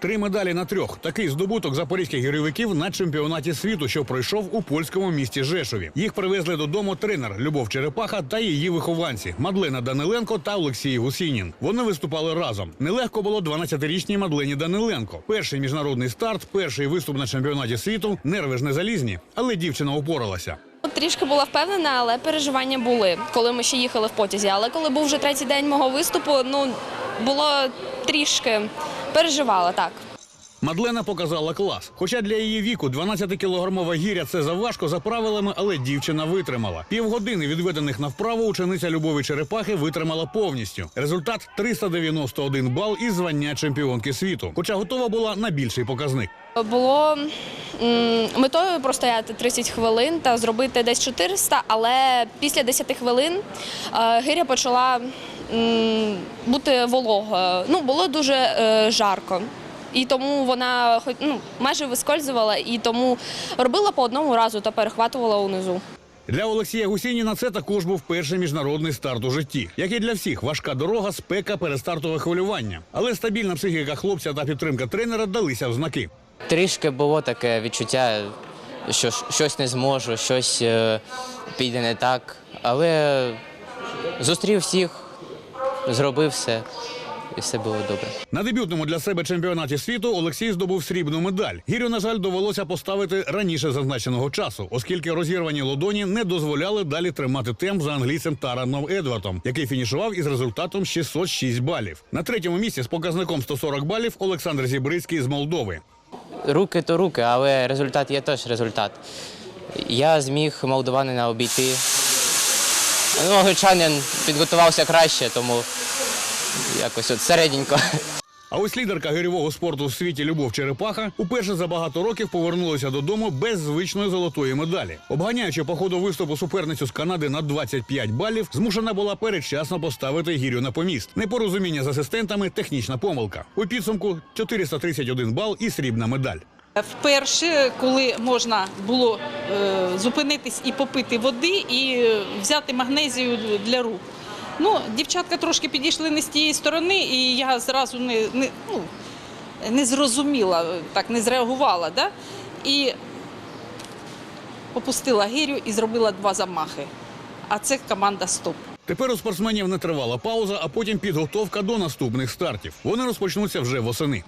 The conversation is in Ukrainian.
Три медалі на трьох. Такий здобуток запорізьких гірьовиків на чемпіонаті світу, що пройшов у польському місті Жешові. Їх привезли додому тренер Любов Черепаха та її вихованці Мадлена Даниленко та Олексій Гусінін. Вони виступали разом. Нелегко було 12-річній Мадлені Даниленко. Перший міжнародний старт, перший виступ на чемпіонаті світу. Нерви ж не залізні, але дівчина упоралася. Трішки була впевнена, але переживання були, коли ми ще їхали в потязі. Але коли був вже третій день мого виступу, ну було трішки переживала так. Мадлена показала клас. Хоча для її віку 12-кілограмова гіря це заважко за правилами, але дівчина витримала. Півгодини відведених на вправу учениця Любові Черепахи витримала повністю. Результат 391 бал і звання чемпіонки світу. Хоча готова була на більший показник. Було м, метою простояти 30 хвилин та зробити десь 400, але після 10 хвилин е, гиря почала бути вологою. Ну, було дуже е, жарко. І тому вона ну, майже вискользувала, і тому робила по одному разу та перехватувала унизу. Для Олексія Гусініна це також був перший міжнародний старт у житті. Як і для всіх, важка дорога, спека, перестартове хвилювання. Але стабільна психіка хлопця та підтримка тренера далися в знаки. Трішки було таке відчуття, що щось не зможу, щось е, піде не так. Але зустрів всіх, зробив все, і все було добре. На дебютному для себе чемпіонаті світу Олексій здобув срібну медаль. Гірю, на жаль, довелося поставити раніше зазначеного часу, оскільки розірвані лодоні не дозволяли далі тримати темп за англійцем Тараном Едвардом, який фінішував із результатом 606 балів. На третьому місці з показником 140 балів Олександр Зібрицький з Молдови. Руки то руки, але результат є теж результат. Я зміг молдаванина обійти. Ну, підготувався краще, тому якось от середньонько. А ось лідерка гирьового спорту в світі Любов Черепаха уперше за багато років повернулася додому без звичної золотої медалі. Обганяючи по ходу виступу суперницю з Канади на 25 балів, змушена була передчасно поставити гірю на поміст. Непорозуміння з асистентами, технічна помилка. У підсумку 431 бал і срібна медаль. Вперше, коли можна було е, зупинитись і попити води, і е, взяти магнезію для рук. Ну, дівчатка трошки підійшли не з тієї сторони, і я зразу не, не, ну, не зрозуміла, так не зреагувала. Да? І опустила гирю і зробила два замахи. А це команда стоп. Тепер у спортсменів не тривала пауза, а потім підготовка до наступних стартів. Вони розпочнуться вже восени.